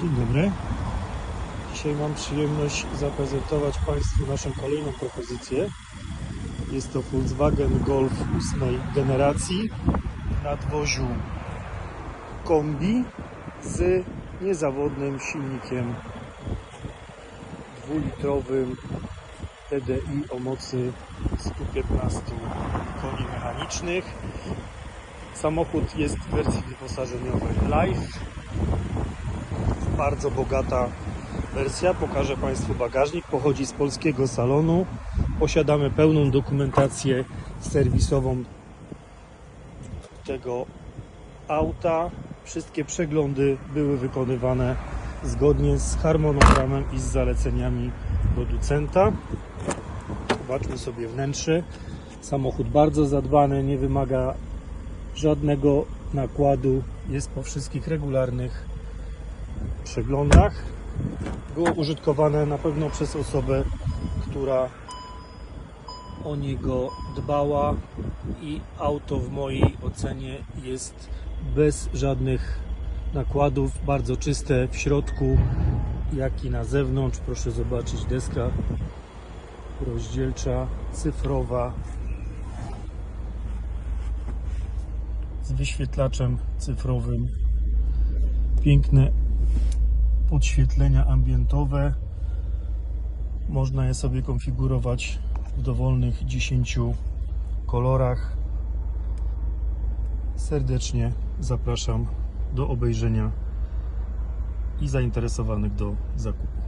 Dzień dobry. Dzisiaj mam przyjemność zaprezentować Państwu naszą kolejną propozycję. Jest to Volkswagen Golf 8 generacji w nadwoziu kombi z niezawodnym silnikiem dwulitrowym TDI o mocy 115 koni mechanicznych. Samochód jest w wersji wyposażeniowej Live bardzo bogata wersja. Pokażę Państwu bagażnik. Pochodzi z polskiego salonu. Posiadamy pełną dokumentację serwisową tego auta. Wszystkie przeglądy były wykonywane zgodnie z harmonogramem i z zaleceniami producenta. Zobaczmy sobie wnętrze. Samochód bardzo zadbany, nie wymaga żadnego nakładu. Jest po wszystkich regularnych przeglądach. Było użytkowane na pewno przez osobę, która o niego dbała i auto w mojej ocenie jest bez żadnych nakładów, bardzo czyste w środku, jak i na zewnątrz. Proszę zobaczyć deska rozdzielcza, cyfrowa z wyświetlaczem cyfrowym. Piękne podświetlenia ambientowe. Można je sobie konfigurować w dowolnych 10 kolorach. Serdecznie zapraszam do obejrzenia i zainteresowanych do zakupu.